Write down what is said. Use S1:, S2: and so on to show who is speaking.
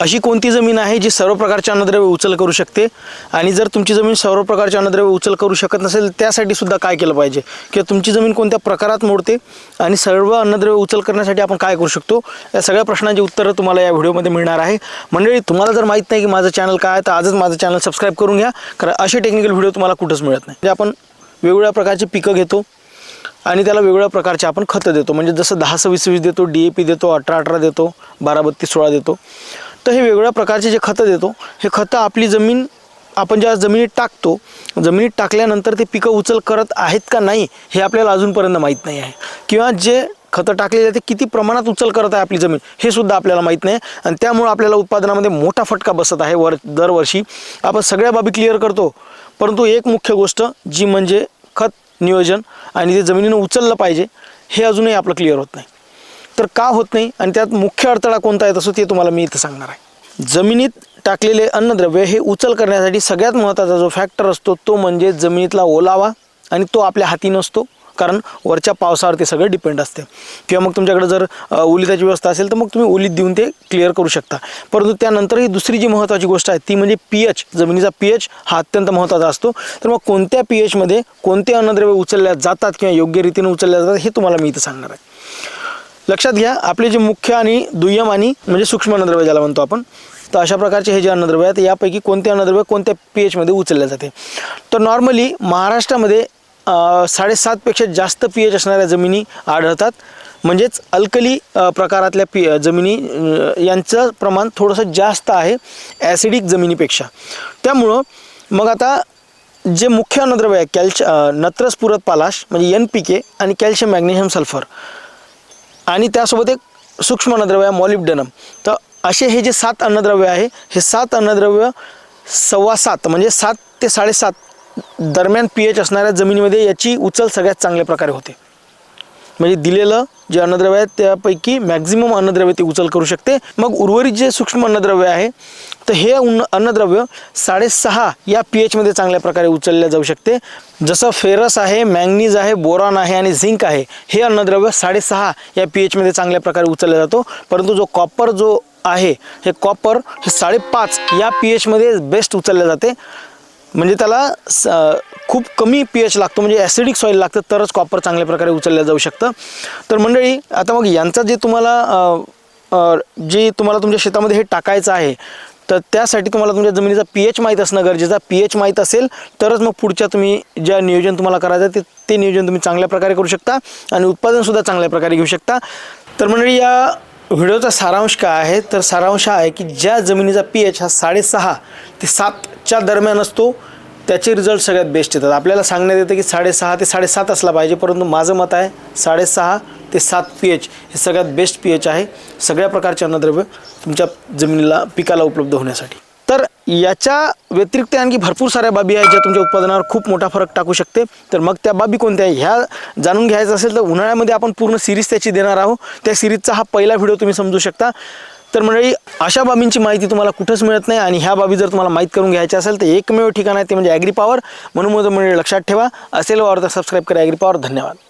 S1: अशी कोणती जमीन आहे जी सर्व प्रकारचे अन्नद्रव्य उचल करू शकते? आणि जर तुमची जमीन सर्व प्रकारचे अन्नद्रव्य उचल करू शकत नसेल त्यासाठी सुद्धा काय केलं पाहिजे? किंवा तुमची जमीन कोणत्या प्रकारात मोडते? आणि सर्व अन्नद्रव्य उचल करण्यासाठी आपण काय करू शकतो? या सगळ्या प्रश्नांची उत्तरं तुम्हाला या व्हिडिओमध्ये मिळणार आहे. मंडळी तुम्हाला जर माहीत नाही की माझं चॅनल काय आहे तर आजच माझं चॅनल सबस्क्राईब करून घ्या. कारण असे टेक्निकल व्हिडिओ तुम्हाला कुठंच मिळत नाही. म्हणजे आपण वेगवेगळ्या प्रकारची पिकं घेतो आणि त्याला वेगवेगळ्या प्रकारचे आपण खतं देतो. म्हणजे जसं दहा सव्वीस वीस देतो डी ए पी देतो अठरा अठरा देतो बारा बत्तीस सोळा देतो. तर हे वेगवेगळ्या प्रकारचे जे खतं देतो हे खतं आपली जमीन आपण ज्या जमिनीत टाकतो जमिनीत टाकल्यानंतर ते पिकं उचल करत आहेत का नाही हे आपल्याला अजूनपर्यंत माहीत नाही आहे. किंवा जे खतं टाकलेले जाते ते किती प्रमाणात उचल करत आहे आपली जमीन हे सुद्धा आपल्याला माहीत नाही. आणि त्यामुळं आपल्याला उत्पादनामध्ये मोठा फटका बसत आहे वर दरवर्षी. आपण सगळ्या बाबी क्लिअर करतो. परंतु एक मुख्य गोष्ट जी म्हणजे खत नियोजन आणि ते जमिनीनं उचललं पाहिजे हे अजूनही आपलं क्लिअर होत नाही. तर का होत नाही? आणि त्यात मुख्य अडथळा कोणता येत असो ते तुम्हाला मी इथं सांगणार आहे. जमिनीत टाकलेले अन्नद्रव्य हे उचल करण्यासाठी सगळ्यात महत्त्वाचा जो फॅक्टर असतो तो म्हणजे जमिनीतला ओलावा आणि तो आपल्या हाती नसतो. कारण वरच्या पावसावर ते सगळं डिपेंड असते. किंवा मग तुमच्याकडे जर ओलिताची व्यवस्था असेल तर मग तुम्ही ओलीत देऊन ते क्लिअर करू शकता. परंतु त्यानंतरही दुसरी जी महत्त्वाची गोष्ट आहे ती म्हणजे पी एच जमिनीचा पी एच हा अत्यंत महत्त्वाचा असतो. तर मग कोणत्या पी एचमध्ये कोणते अन्नद्रव्य उचलल्या जातात किंवा योग्य रीतीने उचलल्या जातात हे तुम्हाला मी इथं सांगणार आहे. लक्षात घ्या आपले जे मुख्य आणि दुय्यम आणि म्हणजे सूक्ष्म अन्नद्रव्य ज्याला म्हणतो आपण तर अशा प्रकारचे हे जे अन्नद्रव्य आहेत यापैकी कोणते अन्नद्रव्य कोणत्या पी एचमध्ये उचलले जाते? तर नॉर्मली महाराष्ट्रामध्ये साडेसातपेक्षा जास्त पी एच असणाऱ्या जमिनी आढळतात. म्हणजेच अल्कली प्रकारातल्या पी जमिनी यांचं प्रमाण थोडंसं जास्त आहे ॲसिडिक जमिनीपेक्षा. त्यामुळं मग आता जे मुख्य अन्नद्रव्य आहे कॅल्श नत्रस पुरत पालाश म्हणजे एन पी के आणि कॅल्शियम मॅग्नेशियम सल्फर आणि त्यासोबत एक सूक्ष्म अन्नद्रव्य आहे मॉलिब्डेनम तर असे हे जे सात अन्नद्रव्य आहे हे सात अन्नद्रव्य सव्वा सात म्हणजे सात ते साडेसात दरम्यान पी एच असणाऱ्या जमिनीमध्ये याची उचल सगळ्यात चांगल्या प्रकारे होते. म्हणजे दिलेलं जे अन्नद्रव्य आहे त्यापैकी मॅक्झिमम अन्नद्रव्य ती उचल करू शकते. मग उर्वरित जे सूक्ष्म अन्नद्रव्य आहे तर हे उन्न अन्नद्रव्य साडेसहा या पी एचमध्ये चांगल्या प्रकारे उचलल्या जाऊ शकते. जसं फेरस आहे मॅंगनीज आहे बोरॉन आहे आणि झिंक आहे हे अन्नद्रव्य साडेसहा या पी एचमध्ये चांगल्या प्रकारे उचलला जातो. परंतु जो कॉपर जो आहे हे कॉपर हे साडेपाच या पी एचमध्ये बेस्ट उचलले जाते. म्हणजे त्याला स खूप कमी पी एच लागतो म्हणजे ॲसिडिक सॉईल लागतं तरच कॉपर चांगल्या प्रकारे उचललं जाऊ शकतं. तर मंडळी आता मग यांचा जे तुम्हाला जे तुम्हाला तुमच्या शेतामध्ये हे टाकायचं आहे तर त्यासाठी तुम्हाला तुमच्या जमिनीचा पी एच माहीत असणं गरजेचं पी एच माहीत असेल तरच मग पुढच्या तुम्ही ज्या नियोजन तुम्हाला करायचं आहे ते ते नियोजन तुम्ही चांगल्या प्रकारे करू शकता आणि उत्पादनसुद्धा चांगल्या प्रकारे घेऊ शकता. तर मंडळी या व्हिडिओचा सारांश काय आहे? तर सारांश हा आहे की ज्या जमिनीचा पी एच हा साडेसहा ते सातच्या दरम्यान असतो त्याचे रिझल्ट सगळ्यात बेस्ट येतात. आपल्याला सांगण्यात येतं की साडेसहा ते साडेसात असला पाहिजे परंतु माझं मत आहे साडेसहा ते सात पी एच हे सगळ्यात बेस्ट पी एच आहे. सगळ्या प्रकारचे अन्नद्रव्य तुमच्या जमिनीला पिकाला उपलब्ध होण्यासाठी. तर याच्या व्यतिरिक्त आणखी भरपूर साऱ्या बाबी आहेत ज्या तुमच्या उत्पादनावर खूप मोठा फरक टाकू शकते. तर मग त्या बाबी कोणत्या आहे ह्या जाणून घ्यायचं असेल तर उन्हाळ्यामध्ये आपण पूर्ण सिरीज त्याची देणार आहोत. त्या सिरीजचा हा पहिला व्हिडिओ तुम्ही समजू शकता. तर मंडळी अशा बाबींची माहिती तुम्हाला कुठंच मिळत नाही आणि ह्या बाबी जर तुम्हाला माहीत करून घ्यायच्या असेल तर एकमेव ठिकाण आहे ते म्हणजे ॲग्री पॉवर म्हणून मंडळी लक्षात ठेवा. असेल वावर तर सबस्क्राईब करा ॲग्री पॉवर धन्यवाद.